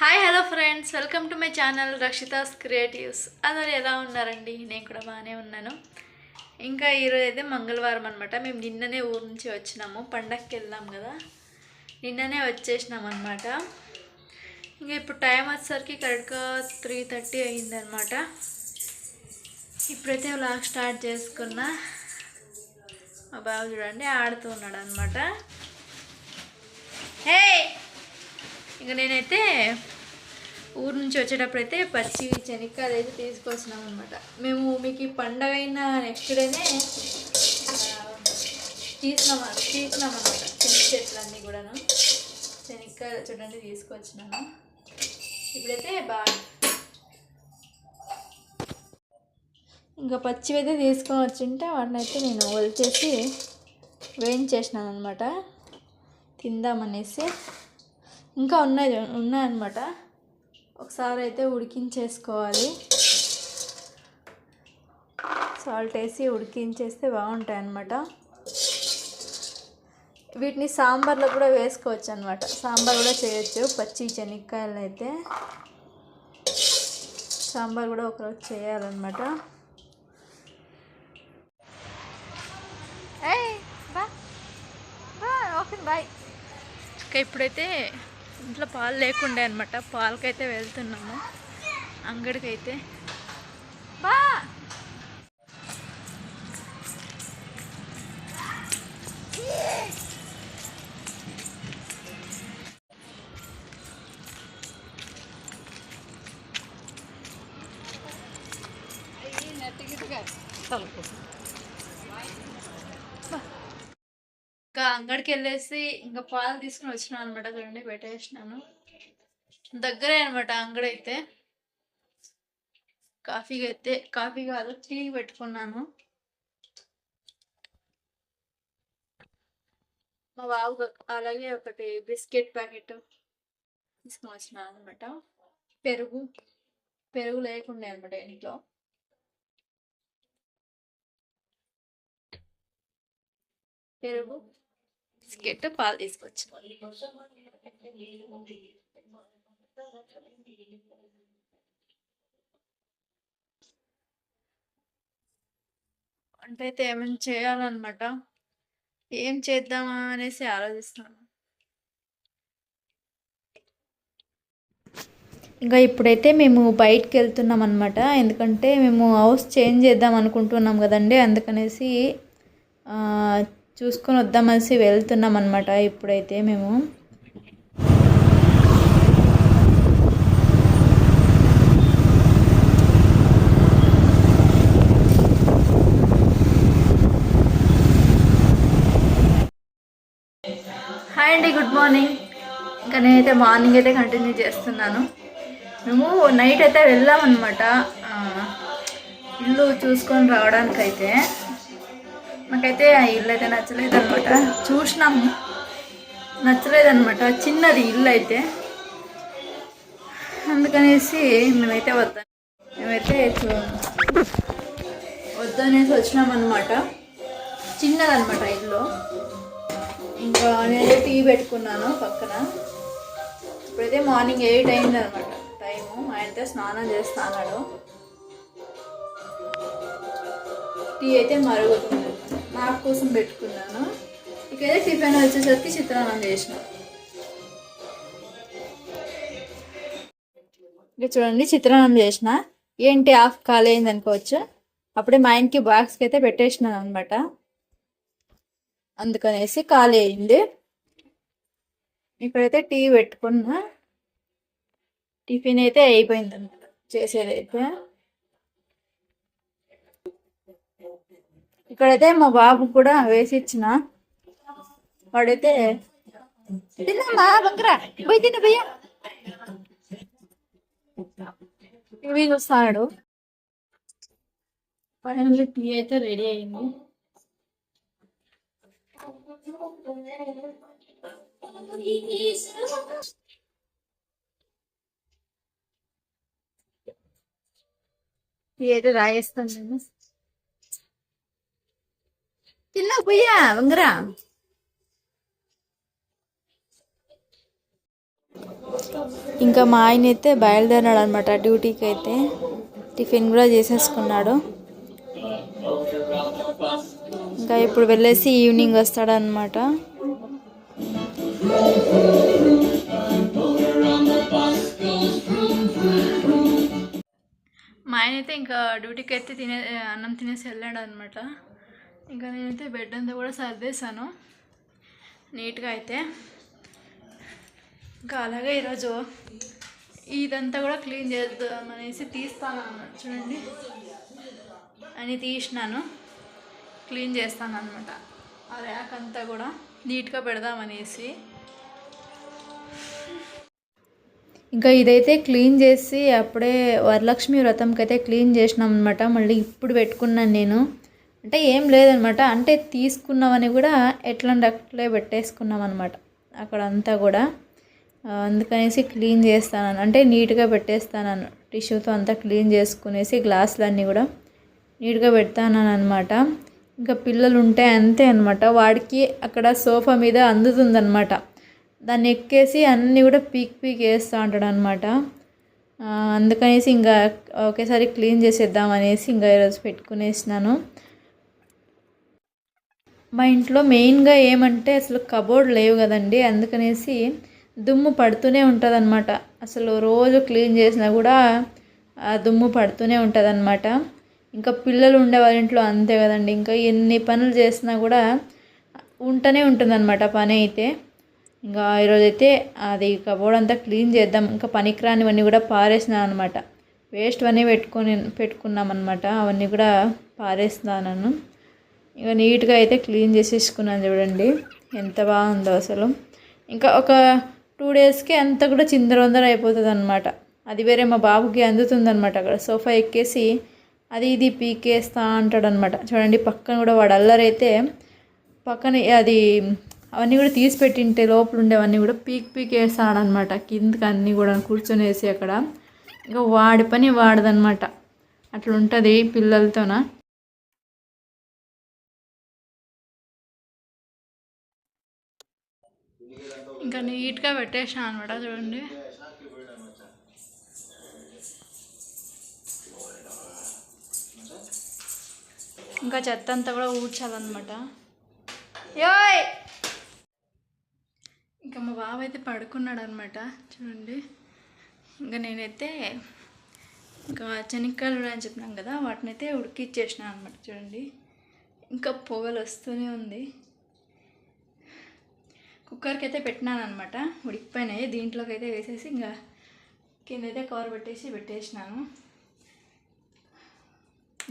Hi hello friends welcome to my channel Rakshitha's creatives అందరు ఎలా ఉన్నారండి? నేను కూడా బాగానే ఉన్నాను. ఇంకా ఈరోజు అయితే మంగళవారం అనమాట మేము నిన్ననే ఊరు నుంచి వచ్చినాము. పండగకి వెళ్ళాం కదా. నిన్ననే వచ్చేసినాం అనమాట ఇంకా ఇప్పుడు టైం వచ్చేసరికి కరెక్ట్గా త్రీ థర్టీ అయిందనమాట ఇప్పుడైతే వ్లాగ్ స్టార్ట్ చేసుకున్నా. మా బాబు చూడండి ఆడుతూ ఉన్నాడు అనమాట హే ఇంకా నేనైతే ఊరు నుంచి వచ్చేటప్పుడు అయితే పచ్చి శనక్కాయలు అయితే తీసుకొచ్చినాం అనమాట మేము మీకు ఈ పండగ అయిన నెక్స్ట్ డేనే తీసినాం తీసినాం అనమాట శనగ చెట్లన్నీ కూడాను. శనక్కాయలు చూడండి తీసుకొచ్చినాను. ఇప్పుడైతే బాగా ఇంకా పచ్చివి అయితే తీసుకొని వచ్చింటే వాటిని అయితే నేను వలిచేసి వేయించేసినాను అనమాట తిందామనేసి. ఇంకా ఉన్నాయి ఉన్నాయన్నమాట. ఒకసారి అయితే ఉడికించేసుకోవాలి. సాల్ట్ వేసి ఉడికించేస్తే బాగుంటాయి అన్నమాట వీటిని సాంబార్లో కూడా వేసుకోవచ్చు అనమాట సాంబార్ కూడా చేయొచ్చు పచ్చి శనక్కాయలు అయితే. సాంబార్ కూడా ఒకరోజు చేయాలన్నమాట. Okay bye. ఇంకా ఇప్పుడైతే ఇంట్లో పాలు లేకుండే అనమాట పాలకైతే వెళ్తున్నాము. అంగడికైతే వెళ్ళేసి ఇంకా పాలు తీసుకుని వచ్చినాను అనమాట చూడండి పెట్టేసినాను. దగ్గరే అనమాట అంగడి అయితే కాఫీ అయితే కాఫీ కాదు టీ పెట్టుకున్నాను. మా బాబు అలాగే ఒకటి బిస్కెట్ ప్యాకెట్ తీసుకుని వచ్చినాను అనమాట పెరుగు పెరుగు లేకుండా అనమాట ఇంట్లో. పెరుగు బిస్కెట్ పాలు తీసుకొచ్చు వంట అయితే ఏమైనా చేయాలన్నమాట? ఏం చేద్దామా అనేసి ఆలోచిస్తున్నాను. ఇంకా ఇప్పుడైతే మేము బయటకు వెళ్తున్నాం అనమాట ఎందుకంటే మేము హౌస్ చేంజ్ చేద్దాం అనుకుంటున్నాం కదండి. అందుకనేసి చూసుకొని వద్దామనేసి వెళ్తున్నాం అనమాట ఇప్పుడైతే మేము. హాయ్ అండి గుడ్ మార్నింగ్. ఇంకా నేనైతే మార్నింగ్ అయితే కంటిన్యూ చేస్తున్నాను. మేము నైట్ అయితే వెళ్ళామన్నమాట. అనమాట ఇల్లు చూసుకొని రావడానికైతే. నాకైతే ఆ ఇల్లు అయితే నచ్చలేదు అనమాట చూసినాము నచ్చలేదనమాట చిన్నది ఇల్లు అయితే అందుకనేసి మేమైతే వద్దాం మేమైతే చూ- వద్దనేసి వచ్చినామన్నమాట. చిన్నదనమాట ఇల్లు. ఇంకా నేనైతే టీ పెట్టుకున్నాను పక్కన. ఇప్పుడైతే మార్నింగ్ ఎయిట్ అయింది అనమాట టైము ఆయనతో అయితే స్నానం చేస్తా టీ అయితే మరుగుతుంది. నాకు కోసం పెట్టుకున్నాను. ఇకైతే టిఫిన్ వచ్చేసరికి చిత్రాన్నం చేసిన. ఇక చూడండి చిత్రాన్నం చేసిన. ఏంటి ఆఫ్ కాలేయింది అనుకోవచ్చు. అప్పుడే మా ఇంటికి బాక్స్కి అయితే పెట్టేసినాను అనమాట అందుకనేసి ఖాళీ అయింది. ఇక్కడైతే టీ పెట్టుకున్నా. టిఫిన్ అయితే అయిపోయింది అనమాట చేసేదైతే. ఇక్కడైతే మా బాబు కూడా వేసి ఇచ్చిన. వాడైతే తిన్నమ్మా బంకరా పోయి తిన్న భయ్యా ఇవి చూస్తాడు. ఫైనల్లీ టీ అయితే రెడీ అయింది. టీ అయితే రాయేస్తాను నేను. తిన్నా పోయ్యా వంగరా ఇంకా మా ఆయన అయితే బయలుదేరాడు అనమాట డ్యూటీకి అయితే టిఫిన్ కూడా చేసేసుకున్నాడు. ఇంకా ఇప్పుడు వెళ్ళేసి ఈవినింగ్ వస్తాడనమాట మా ఆయన అయితే ఇంకా డ్యూటీకి అయితే తినే అన్నం తినేసి వెళ్ళాడు అనమాట ఇంకా నేనైతే బెడ్ అంతా కూడా సర్దేశాను. నీట్గా అయితే. ఇంకా అలాగే ఈరోజు ఇదంతా కూడా క్లీన్ చేద్దాం అనేసి తీస్తాను అన్నమాట. చూడండి. అని తీసినాను. క్లీన్ చేస్తాను అనమాట ఆ ర్యాక్ అంతా కూడా నీట్గా పెడదామనేసి ఇంకా ఇదైతే క్లీన్ చేసి అప్పుడే వరలక్ష్మి వ్రతంకి అయితే క్లీన్ చేసినాం అనమాట మళ్ళీ ఇప్పుడు పెట్టుకున్నాను నేను. అంటే ఏం లేదనమాట. అంటే తీసుకున్నామని కూడా ఎట్లాంటి అట్లే పెట్టేసుకున్నాం అనమాట అక్కడ అంతా కూడా అందుకనేసి క్లీన్ చేస్తాను అంటే నీట్గా పెట్టేస్తాను టిష్యూతో అంతా క్లీన్ చేసుకునేసి గ్లాసులన్నీ కూడా నీట్గా పెడతాను అనమాట ఇంకా పిల్లలు ఉంటే అంతే అనమాట. వాడికి అక్కడ సోఫా మీద అందుతుందనమాట. దాన్ని ఎక్కేసి అన్నీ కూడా పీక్ పీక్ వేస్తూ ఉంటాడు అనమాట అందుకనేసి ఇంకా ఒకేసారి క్లీన్ చేసేద్దాం అనేసి ఇంకా ఈరోజు పెట్టుకునేసినాను. మా ఇంట్లో మెయిన్గా ఏమంటే అసలు కబోర్డ్ లేవు కదండి. అందుకనేసి దుమ్ము పడుతూనే ఉంటుంది అసలు రోజు క్లీన్ చేసినా కూడా ఆ దుమ్ము పడుతూనే ఉంటుంది ఇంకా పిల్లలు ఉండే వాళ్ళ ఇంట్లో అంతే కదండి. ఇంకా ఎన్ని పనులు చేసినా కూడా ఉంటూనే ఉంటుందన్నమాట పని అయితే. ఇంకా ఈరోజు అయితే అది కబోర్డ్ అంతా క్లీన్ చేద్దాం. ఇంకా పనికిరానివన్నీ కూడా పారేసినాను అనమాట వేస్ట్ అన్నీ పెట్టుకొని పెట్టుకున్నాం అనమాట అవన్నీ కూడా పారేస్తున్నాను. ఇక నీట్గా అయితే క్లీన్ చేసేసుకున్నాను చూడండి. ఎంత బాగుందో అసలు. ఇంకా ఒక టూ డేస్కి అంతా కూడా చిందరవందర అయిపోతుంది అనమాట అది వేరే మా బాబుకి అందుతుందన్నమాట అక్కడ. సోఫా ఎక్కేసి అది ఇది పీకేస్తా అంటాడు అనమాట చూడండి పక్కన కూడా వాడు అల్లరైతే పక్కన అది అవన్నీ కూడా తీసి పెట్టింటే లోపల ఉండేవన్నీ కూడా పీక్ పీక్ అనమాట కిందకి అన్నీ కూడా కూర్చొని వేసి అక్కడ. ఇంకా వాడి పని వాడదనమాట అట్లా ఉంటుంది పిల్లలతోన. ఇంకా నీట్గా పెట్టేసాను అనమాట చూడండి. ఇంకా చెత్త అంతా కూడా ఊడ్చాలన్నమాట. యోయ్ ఇంకా మా బావ అయితే పడుకున్నాడు అనమాట చూడండి. ఇంకా నేనైతే ఇంకా శనక్కాయలు అని చెప్పినాం కదా వాటిని అయితే ఉడికిచ్చేసిన అనమాట చూడండి. ఇంకా పొగలు వస్తూనే ఉంది. కుక్కర్కి అయితే పెట్టినాను అనమాట ఉడికిపోయినాయి. దీంట్లోకి అయితే వేసేసి ఇంకా కింద అయితే కవర్ పెట్టేసి పెట్టేసినాను.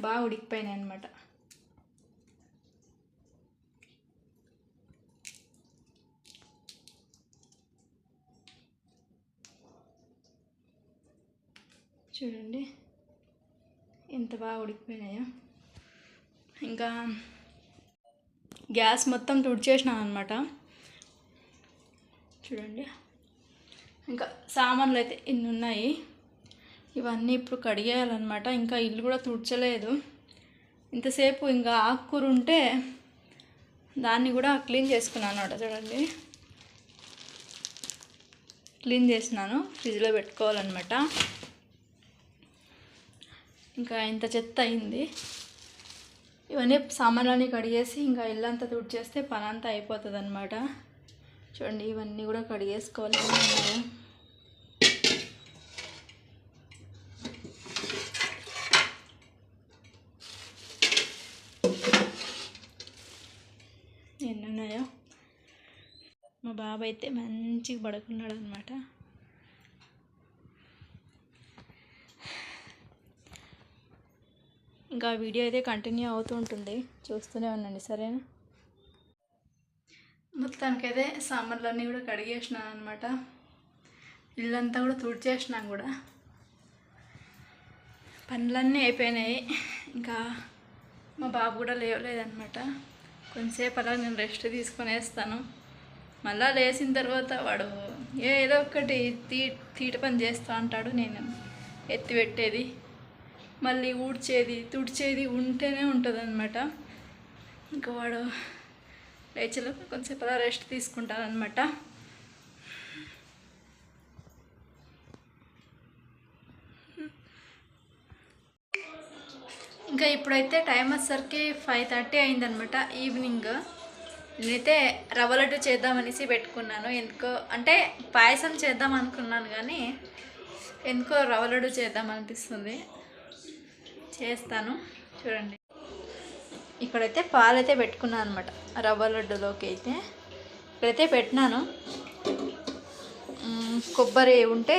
బాగా ఉడికిపోయినాయి అనమాట చూడండి. ఎంత బాగా ఉడికిపోయినాయో. ఇంకా గ్యాస్ మొత్తం తుడిచేసినాం అనమాట చూడండి. ఇంకా సామాన్లు అయితే ఇన్ని ఉన్నాయి. ఇవన్నీ ఇప్పుడు కడిగేయాలన్నమాట. ఇంకా ఇల్లు కూడా తుడ్చలేదు. ఇంతసేపు ఇంకా ఆకుకూర ఉంటే దాన్ని కూడా క్లీన్ చేసుకున్నాను అనమాట చూడండి. క్లీన్ చేసినాను ఫ్రిడ్జ్లో పెట్టుకోవాలన్నమాట. ఇంకా ఇంత చెత్త అయింది. ఇవన్నీ సామాన్లన్నీ కడిగేసి ఇంకా ఇల్లంతా తుడిచేస్తే పని అంతా అయిపోతుంది అనమాట చూడండి ఇవన్నీ కూడా కడిగేసుకోవాలి ఎన్ని ఉన్నాయో మా బాబాయ్ అయితే మంచిగా పడుకున్నాడు అనమాట ఇంకా వీడియో అయితే కంటిన్యూ అవుతూ ఉంటుంది. చూస్తూనే ఉండండి సరేనా? మొత్తానికైతే సామాన్లన్నీ కూడా కడిగేసినాను అనమాట ఇల్లంతా కూడా తుడిచేసినాం కూడా. పనులన్నీ అయిపోయినాయి. ఇంకా మా బాబు కూడా లేవలేదనమాట కొంచెంసేపు అలా నేను రెస్ట్ తీసుకునేస్తాను మళ్ళీ మళ్ళా లేచిన తర్వాత వాడు ఏదో ఒకటి తీ తీట పని చేస్తూ అంటాడు నేను ఎత్తిపెట్టేది మళ్ళీ ఊడ్చేది తుడిచేది ఉంటేనే ఉంటుంది అనమాట ఇంకా వాడు లేచలో కొంచెంసేపు అలా రెస్ట్ తీసుకుంటాను అనమాట ఇంకా ఇప్పుడైతే టైం వచ్చేసరికి ఫైవ్ థర్టీ అయిందనమాట ఈవినింగ్. నేనైతే రవ్వ లడ్డు చేద్దామనేసి పెట్టుకున్నాను. ఎందుకో అంటే పాయసం చేద్దాం అనుకున్నాను కానీ ఎందుకో రవ్వ లడ్డు చేద్దాం అనిపిస్తుంది. చేస్తాను. చూడండి. ఇక్కడైతే పాలైతే పెట్టుకున్నాను అనమాట రవ్వ లడ్డులోకి అయితే. ఇక్కడైతే పెట్టినాను. కొబ్బరి ఉంటే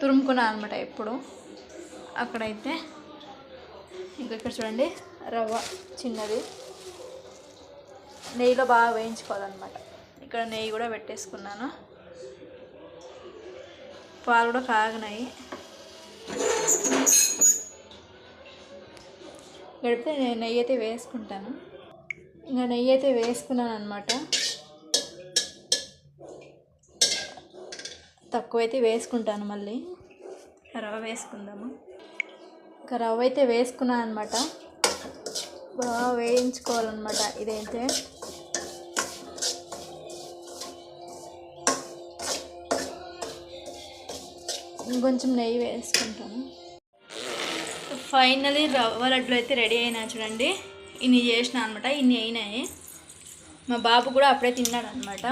తురుముకున్నాను అనమాట ఎప్పుడు. అక్కడైతే ఇంకా ఇక్కడ చూడండి రవ్వ చిన్నది. నెయ్యిలో బాగా వేయించుకోవాలన్నమాట. ఇక్కడ నెయ్యి కూడా పెట్టేసుకున్నాను. పాలు కూడా కాగినాయి. గడిపితే నేను నెయ్యి అయితే వేసుకుంటాను. ఇంకా నెయ్యి అయితే వేసుకున్నాను అనమాట తక్కువైతే వేసుకుంటాను మళ్ళీ. రవ్వ వేసుకుందాము? ఇంకా రవ్వ అయితే వేసుకున్నాను అనమాట బాగా వేయించుకోవాలన్నమాట ఇదైతే. ఇంకొంచెం నెయ్యి వేసుకుంటాను. ఫైనలీ రవ్వ లడ్లు అయితే రెడీ అయినా చూడండి. ఇన్ని చేసిన అనమాట ఇన్ని అయినాయి. మా బాబు కూడా అప్పుడే తిన్నాడు అనమాట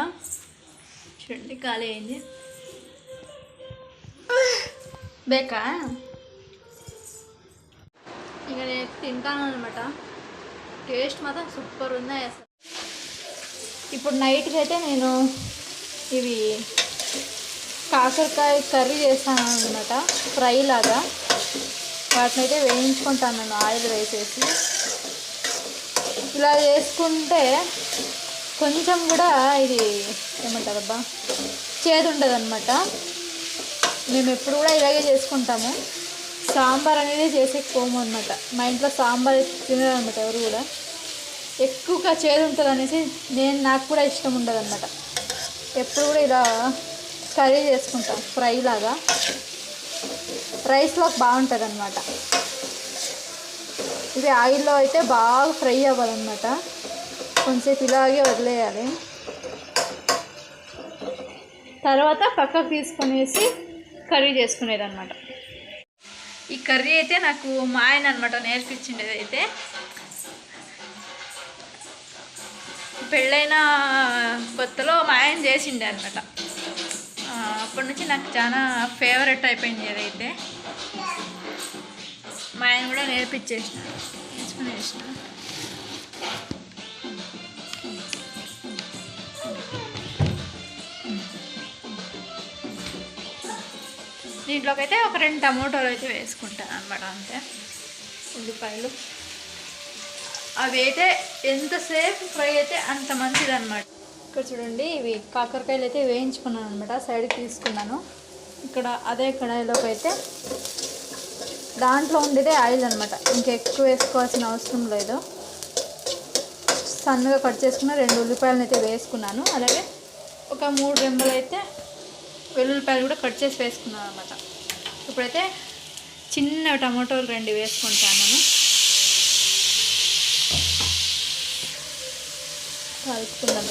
చూడండి ఖాళీ అయింది. బేకా? ఇక నేను తింటాను అనమాట టేస్ట్ మాత్రం సూపర్ ఉన్నాయి అసలు. ఇప్పుడు నైట్కి అయితే నేను ఇవి కాకరకాయ కర్రీ చేస్తాను అనమాట ఫ్రై లాగా. వాటిని అయితే వేయించుకుంటాను నేను ఆయిల్ వేసేసి. ఇలా చేసుకుంటే కొంచెం కూడా ఇది ఏమంటారబ్బా చేదు ఉండదు అనమాట మేము ఎప్పుడు కూడా ఇలాగే చేసుకుంటాము. సాంబార్ అనేది చేసేకపోము అనమాట మా ఇంట్లో సాంబార్ తినరు అనమాట ఎవరు కూడా. ఎక్కువగా చేదు ఉంటుంది అనేసి నేను నాకు కూడా ఇష్టం ఉండదు అనమాట ఎప్పుడు కూడా ఇలా కర్రీ చేసుకుంటాం ఫ్రై లాగా. రైస్లో బాగుంటుంది అనమాట ఇది ఆయిల్లో అయితే బాగా ఫ్రై అవ్వాలన్నమాట. కొంచెంసేపు ఇలాగే వదిలేయాలి. తర్వాత పక్కకు తీసుకునేసి కర్రీ చేసుకునేది అనమాట ఈ కర్రీ అయితే నాకు మా ఆయన అనమాట నేర్పించిండేది అయితే. పెళ్ళైన కొత్తలో మా ఆయన చేసిండే అనమాట అప్పటి నుంచి నాకు చాలా ఫేవరెట్ అయిపోయింది అదైతే మా ఆయన కూడా నేర్పించేసిన. నేర్చుకుని చేసిన దీంట్లోకి అయితే ఒక రెండు టమోటాలు అయితే వేసుకుంటాను అనమాట అంతే. ఉల్లిపాయలు. అవి అయితే ఎంతసేపు ఫ్రై అయితే అంత మంచిది అనమాట ఇక్కడ చూడండి ఇవి కాకరకాయలు అయితే వేయించుకున్నాను అనమాట సైడ్కి తీసుకున్నాను. ఇక్కడ అదే కడాయిలోకి అయితే దాంట్లో ఉండేదే ఆయిల్ అనమాట ఇంకా ఎక్కువ వేసుకోవాల్సిన అవసరం లేదు. సన్నగా కట్ చేసుకున్న రెండు ఉల్లిపాయలను అయితే వేసుకున్నాను. అలాగే ఒక మూడు రెంబలు అయితే వెల్లుల్లిపాయలు కూడా కట్ చేసి వేసుకున్నాను అనమాట ఇప్పుడైతే చిన్న టమాటోలు రెండు వేసుకుంటాను నేను. కలుపుకుందాం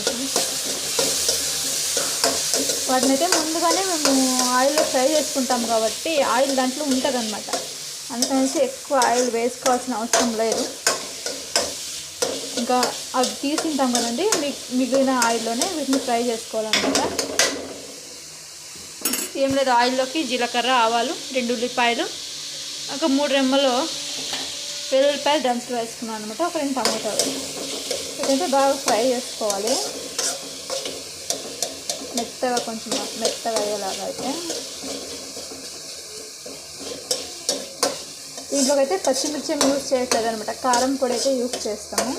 వాటిని అయితే ముందుగానే మేము ఆయిల్లో ఫ్రై చేసుకుంటాం కాబట్టి ఆయిల్ దాంట్లో ఉంటుంది అనమాట అందుకనేసి ఎక్కువ ఆయిల్ వేసుకోవాల్సిన అవసరం లేదు. ఇంకా అవి తీసుకుంటాం కదండి మిగిలిన ఆయిల్లోనే వీటిని ఫ్రై చేసుకోవాలన్నమాట. ఏం లేదు ఆయిల్లోకి జీలకర్ర ఆవాలు రెండు ఉల్లిపాయలు ఒక మూడు రెమ్మలు వెల్లుల్లిపాయలు దంచులు వేసుకున్నాను అనమాట ఒక రెండు టమాటాలు. ఇదైతే బాగా ఫ్రై చేసుకోవాలి. మెత్తగా కొంచెం మెత్తగా అయ్యేలాగా అయితే. దీంట్లోకి అయితే పచ్చిమిర్చి యూజ్ చేయట్లేదు అనమాట కారం పొడి అయితే యూజ్ చేస్తాము.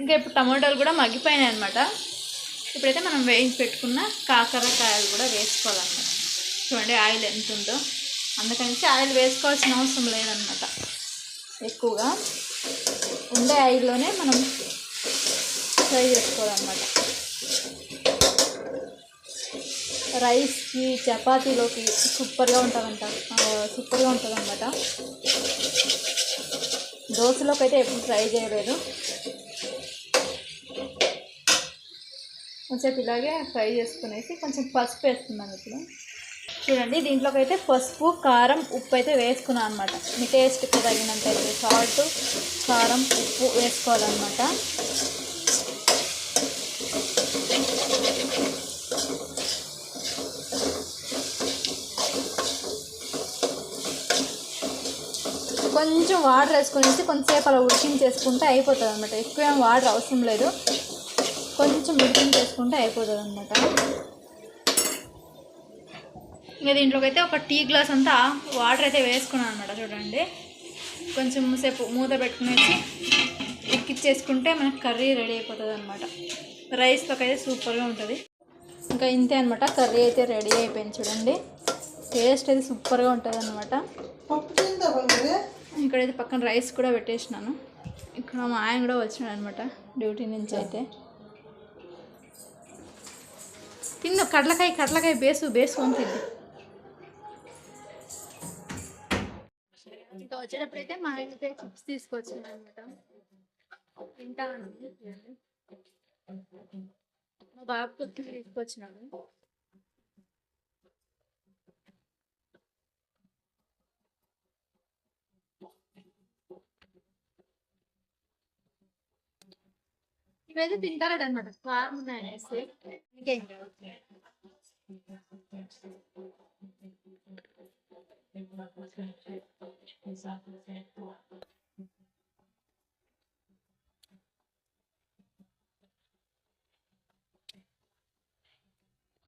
ఇంకా ఇప్పుడు టమాటాలు కూడా మగ్గిపోయినాయి అనమాట ఇప్పుడైతే మనం వేయించి పెట్టుకున్న కాకరకాయలు కూడా వేసుకోవాలన్నమాట. చూడండి ఆయిల్ ఎంత ఉందో. అందుకని ఆయిల్ వేసుకోవాల్సిన అవసరం లేదనమాట ఎక్కువగా ఉండే ఆయిల్లోనే మనం ఫ్రై చేసుకోవాలన్నమాట. రైస్కి చపాతీలోకి సూపర్గా ఉంటుందంట. సూపర్గా ఉంటుంది అనమాట దోశలోకి అయితే ఎప్పుడు ట్రై చేయలేదు. కొంచెం ఇలాగే ఫ్రై చేసుకునేసి కొంచెం పసుపు వేస్తున్నాను ఇప్పుడు. చూడండి దీంట్లోకి అయితే పసుపు కారం ఉప్పు అయితే వేసుకున్నాను అనమాట మీ టేస్ట్కి తగినంత అయితే సాల్ట్ కారం ఉప్పు వేసుకోవాలన్నమాట. కొంచెం వాటర్ వేసుకునేసి కొంతసేపు అలా ఉడికించేసుకుంటే అయిపోతుంది అనమాట ఎక్కువ ఏం వాటర్ అవసరం లేదు. కొంచెం ఉడికించేసుకుంటే అయిపోతుంది అనమాట ఇంకా దీంట్లోకి అయితే ఒక టీ గ్లాస్ అంతా వాటర్ అయితే వేసుకున్నాను అనమాట చూడండి. కొంచెం సేపు మూత పెట్టుకునేసి ఉక్కిచ్చేసుకుంటే మనకి కర్రీ రెడీ అయిపోతుంది అనమాట రైస్లోకి అయితే సూపర్గా ఉంటుంది. ఇంకా ఇంతే అనమాట కర్రీ అయితే రెడీ అయిపోయింది చూడండి. టేస్ట్ అయితే సూపర్గా ఉంటుంది అనమాట పప్పు ఇక్కడైతే పక్కన రైస్ కూడా పెట్టేసినాను. ఇక్కడ మా ఆయన కూడా వచ్చినాడు అనమాట డ్యూటీ నుంచి అయితే. తిందు కడలకాయ కడలకాయ బేసు బేసుకొని తింది ఇంకా మా ఆయన చిప్స్ తీసుకొచ్చింది అనమాట తింటాను. మా బాబుకి తీసుకొచ్చినాడు ఇవైతే తింటారట అనమాట కారం ఉన్నాయనేసి ఇంకేం